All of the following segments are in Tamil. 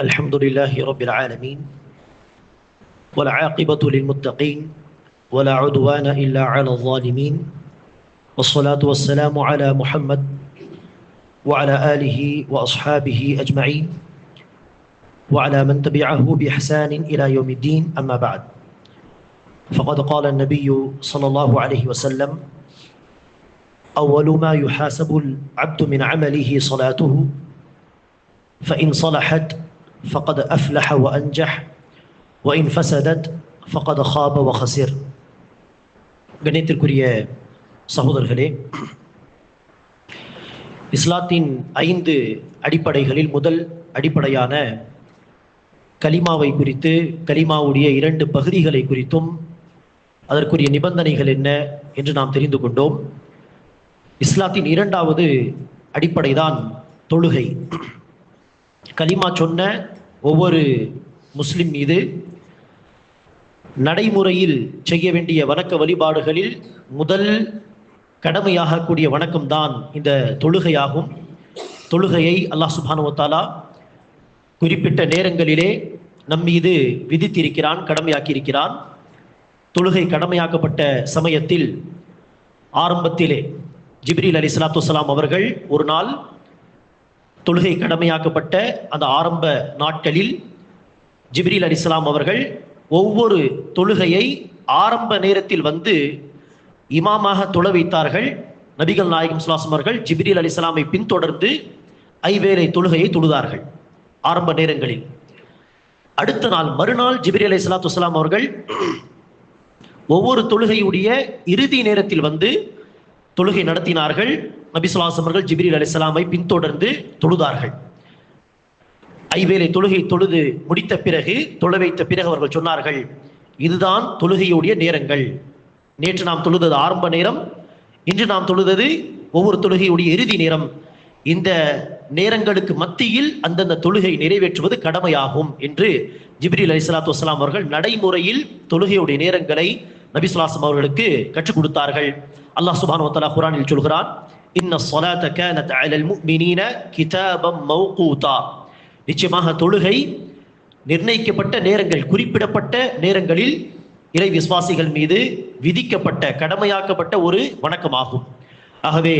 الحمد لله رب العالمين والعاقبة للمتقين ولا عدوان إلا على الظالمين والصلاة والسلام على محمد وعلى آله وأصحابه أجمعين وعلى من تبعه بإحسان إلى يوم الدين أما بعد فقد قال النبي صلى الله عليه وسلم أول ما يحاسب العبد من عمله صلاته فإن صلحت فقد أفلح وأنجح وإن فسدت فقد خاب وخسر கணித்திற்குரிய சகோதரர்களே இஸ்லாத்தின் ஐந்து அடிப்படைகளில் முதல் அடிப்படையான கலிமாவை குறித்து கலிமாவுடைய இரண்டு பகுதிகளை குறித்தும் அதற்குரிய நிபந்தனைகள் என்ன என்று நாம் தெரிந்து கொண்டோம். இஸ்லாத்தின் இரண்டாவது அடிப்படைதான் தொழுகை. கலிமா சொன்ன ஒவ்வொரு முஸ்லிம் மீது நடைமுறையில் செய்ய வேண்டிய வணக்க வழிபாடுகளில் முதல் கடமையாகக்கூடிய வணக்கம்தான் இந்த தொழுகையாகும். தொழுகையை அல்லாஹ் சுபானுவத்தாலா குறிப்பிட்ட நேரங்களிலே நம் மீது விதித்திருக்கிறான் கடமையாக்கியிருக்கிறான். தொழுகை கடமையாக்கப்பட்ட சமயத்தில் ஆரம்பத்திலே ஜிப்ரீல் அலி சலாத்து வலாம் அவர்கள் ஒரு நாள் தொழுகை கடமையாக்கப்பட்ட அந்த ஆரம்ப நாட்களில் ஜிப்ரீல் அலிஸ்லாம் அவர்கள் ஒவ்வொரு தொழுகையை ஆரம்ப நேரத்தில் வந்து இமாமாக தொழ வைத்தார்கள். நபிகள் நாயகம் சுலாசுமர்கள் ஜிப்ரீல் அலிஸ்லாமை பின்தொடர்ந்து ஐவேளை தொழுகையை தொழுதார்கள் ஆரம்ப நேரங்களில். அடுத்த நாள் மறுநாள் ஜிப்ரி அலி சலாத்து வலாம் அவர்கள் ஒவ்வொரு தொழுகையுடைய இறுதி நேரத்தில் வந்து தொழுகை நடத்தினார்கள். நபிசுல்லாஸ் அவர்கள் ஜிப்ரீல் அலிஸ்லாமை பின்தொடர்ந்து தொழுதார்கள். ஐவேளை தொழுகை தொழுது முடித்த பிறகு தொழ வைத்த பிறகு அவர்கள் சொன்னார்கள் இதுதான் தொழுகையுடைய நேரங்கள். நேற்று நாம் தொழுதது ஆரம்ப நேரம் இன்று நாம் தொழுதது ஒவ்வொரு தொழுகையுடைய இறுதி நேரம். இந்த நேரங்களுக்கு மத்தியில் அந்தந்த தொழுகை நிறைவேற்றுவது கடமையாகும் என்று ஜிப்ரில் அலி சலாத்து வலாம் அவர்கள் நடைமுறையில் தொழுகையுடைய நேரங்களை நபிசுலாசம் அவர்களுக்கு கற்றுக் கொடுத்தார்கள். அல்லாஹ் சுபான் வத்தலா குரானில் சொல்கிறான் இன்ன சொலாத்த கேனத் அலல் முஃமினீன கிதாபம் மௌகூதா. நிச்சயமாக தொழுகை நிர்ணயிக்கப்பட்ட நேரங்கள் குறிப்பிடப்பட்ட நேரங்களில் இறை விசுவாசிகள் மீது விதிக்கப்பட்ட கடமையாக்கப்பட்ட ஒரு வணக்கமாகும். ஆகவே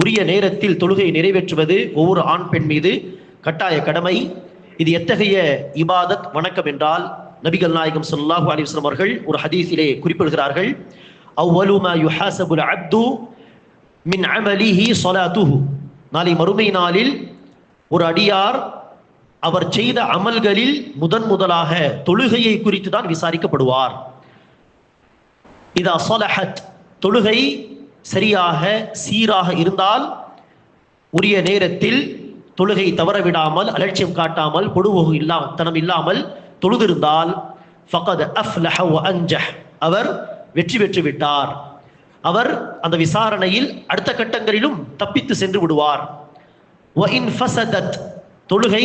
உரிய நேரத்தில் தொழுகை நிறைவேற்றுவது ஒவ்வொரு ஆண் பெண் மீது கட்டாய கடமை. இது எத்தகைய இபாதத் வணக்கம் என்றால் நபிகள் நாயகம் சொல்லாஹு அலிஸ்லம் அவர்கள் ஒரு ஹதீஸிலே குறிப்பிடுகிறார்கள். அவ்வலுமா யுஹாசபுல் அப்து மின் அமலிஹி சொலாத்துஹு நாளை மறுமை நாளில் ஒரு அடியார் அவர் செய்த அமல்களில் முதன் முதலாக தொழுகையை குறித்து தான் விசாரிக்கப்படுவார். இதா சொலஹத் தொழுகை சரியாக சீராக இருந்தால் உரிய நேரத்தில் தொழுகை தவறவிடாமல் அலட்சியம் காட்டாமல் பொடுவோகு இல்லா தனம் இல்லாமல் தொழுதிருந்தால் ஃபகத் அஃப்லஹ லஹவ் அன்ஜஹ் அவர் வெற்றி பெற்று விட்டார் அவர் அந்த விசாரணையில் அடுத்த கட்டங்களிலும் தப்பித்து சென்று விடுவார். வ இன் ஃபசதத் தொழுகை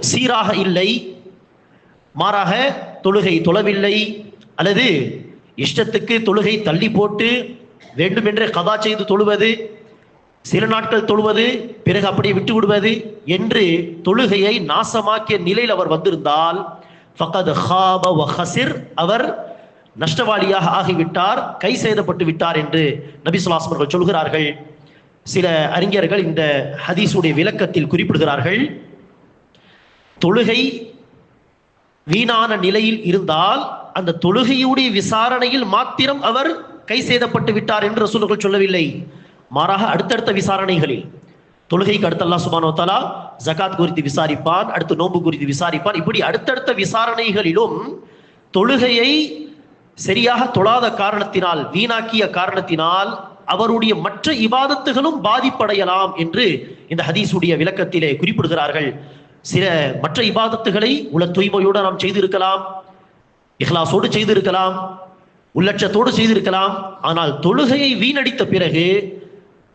சீராக இல்லை. மாறாக தொழுகை தொழவில்லை அல்லது இஷ்டத்துக்கு தொழுகை தள்ளி போட்டு வேண்டுமென்றே கதா செய்து தொழுவது சில நாட்கள் தொழுவது பிறகு அப்படியே விட்டு விடுவது என்று தொழுகையை நாசமாக்கிய நிலையில் அவர் வந்திருந்தால் ஃபகத் ஹாப ஹசிர் அவர் நஷ்டவாளியாக ஆகிவிட்டார் கை செய்தப்பட்டு விட்டார் என்று நபி சுல்லாஸ் சொல்கிறார்கள். சில அறிஞர்கள் இந்த ஹதீஸுடைய விளக்கத்தில் குறிப்பிடுகிறார்கள் தொழுகை வீணான நிலையில் இருந்தால் அந்த தொழுகையுடைய விசாரணையில் மாத்திரம் அவர் கை செய்தப்பட்டு விட்டார் என்று ரசூல்கள் சொல்லவில்லை. மாறாக அடுத்தடுத்த விசாரணைகளில் தொழுகைக்கு அடுத்த அல்லா சுபானோ தலா ஜகாத் குறித்து விசாரிப்பான் அடுத்து நோன்பு குறித்து விசாரிப்பான். இப்படி அடுத்தடுத்த விசாரணைகளிலும் தொழுகையை சரியாக தொழாத காரணத்தினால் வீணாக்கிய காரணத்தினால் அவருடைய மற்ற இபாதத்துகளும் பாதிப்படையலாம் என்று இந்த ஹதீஸுடைய விளக்கத்திலே குறிப்பிடுகிறார்கள். சில மற்ற இபாதத்துகளை உள்ள தூய்மையோடு நாம் செய்திருக்கலாம். இஹ்லாசோடு செய்திருக்கலாம் உள்ளட்சத்தோடு செய்திருக்கலாம். ஆனால் தொழுகையை வீணடித்த பிறகு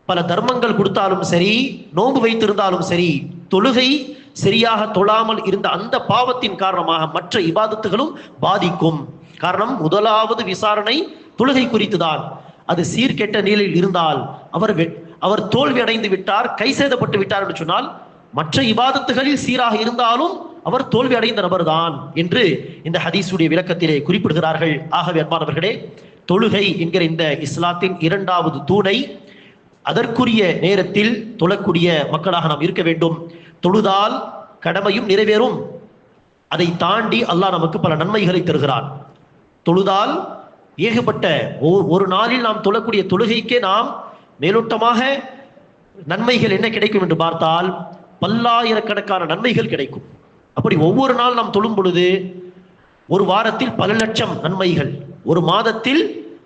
பல தர்மங்கள் கொடுத்தாலும் சரி நோன்பு வைத்திருந்தாலும் சரி தொழுகை சரியாக தொழாமல் இருந்த அந்த பாவத்தின் காரணமாக மற்ற இபாதத்துகளும் பாதிக்கும். காரணம் முதலாவது விசாரணை தொழுகை குறித்துதான். அது சீர்கெட்ட நிலையில் இருந்தால் அவர் அவர் தோல்வி அடைந்து விட்டார் கை சேதப்பட்டு விட்டார் என்று சொன்னால் மற்ற இபாதத்துகளில் சீராக இருந்தாலும் அவர் தோல்வி அடைந்த நபர் தான் என்று இந்த ஹதீஸுடைய விளக்கத்திலே குறிப்பிடுகிறார்கள். ஆகவே அன்பானவர்களே தொழுகை என்கிற இந்த இஸ்லாத்தின் இரண்டாவது தூணை அதற்குரிய நேரத்தில் தொழக்கூடிய மக்களாக நாம் இருக்க வேண்டும். தொழுதால் கடமையும் நிறைவேறும். அதை தாண்டி அல்லாஹ் நமக்கு பல நன்மைகளை தருகிறான். தொழுதால் ஏகப்பட்ட ஓ- ஒரு நாளில் நாம் தொழக்கூடிய தொழுகைக்கே நாம் மேலோட்டமாக நன்மைகள் என்ன கிடைக்கும் என்று பார்த்தால் பல்லாயிரக்கணக்கான நன்மைகள் கிடைக்கும். அப்படி ஒவ்வொரு நாள் நாம் தொழும் பொழுது ஒரு வாரத்தில் பல லட்சம் நன்மைகள் ஒரு மாதத்தில்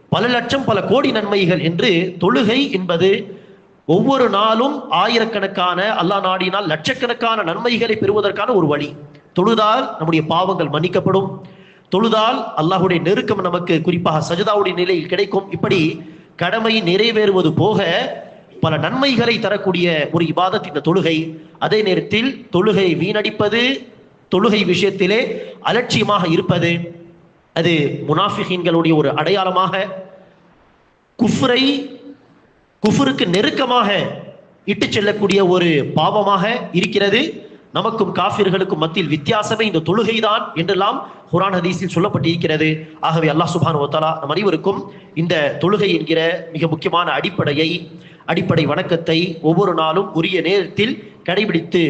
பல லட்சம் பல கோடி நன்மைகள் என்று தொழுகை என்பது ஒவ்வொரு நாளும் ஆயிரக்கணக்கான அல்லாஹ் நாடினால் லட்சக்கணக்கான நன்மைகளை பெறுவதற்கான ஒரு வழி. தொழுதால் நம்முடைய பாவங்கள் மன்னிக்கப்படும். தொழுதால் அல்லாஹுடைய நெருக்கம் நமக்கு குறிப்பாக சஜிதாவுடைய நிலையில் கிடைக்கும். இப்படி கடமை நிறைவேறுவது போக பல நன்மைகளை தரக்கூடிய ஒரு இபாதத் இந்த தொழுகை. அதே நேரத்தில் தொழுகை வீணடிப்பது தொழுகை விஷயத்திலே அலட்சியமாக இருப்பது அது முனாஃபிகீன்களுடைய ஒரு அடையாளமாக குஃப்ரை குஃபருக்கு நெருக்கமாக இட்டு செல்லக்கூடிய ஒரு பாவமாக இருக்கிறது. நமக்கும் காஃபிர்களுக்கும் மத்தியில் வித்தியாசமே இந்த தொழுகைதான் என்றெல்லாம் குரான் ஹதீஸில் சொல்லப்பட்டிருக்கிறது. ஆகவே அல்லாஹ் சுபான் வ நம் அனைவருக்கும் இந்த தொழுகை என்கிற மிக முக்கியமான அடிப்படையை அடிப்படை வணக்கத்தை ஒவ்வொரு நாளும் உரிய நேரத்தில் கடைபிடித்து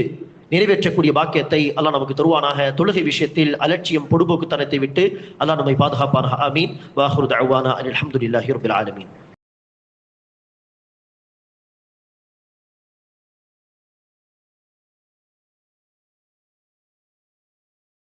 நிறைவேற்றக்கூடிய பாக்கியத்தை அல்லாஹ் நமக்கு தருவானாக. தொழுகை விஷயத்தில் அலட்சியம் பொடுபோக்குத்தனத்தை விட்டு அல்லாஹ் நம்மை பாதுகாப்பானாக. ஆமீன். வாஹுர் தவானா அனில் ஹம்துலில்லாஹி ரப்பில் ஆலமீன்.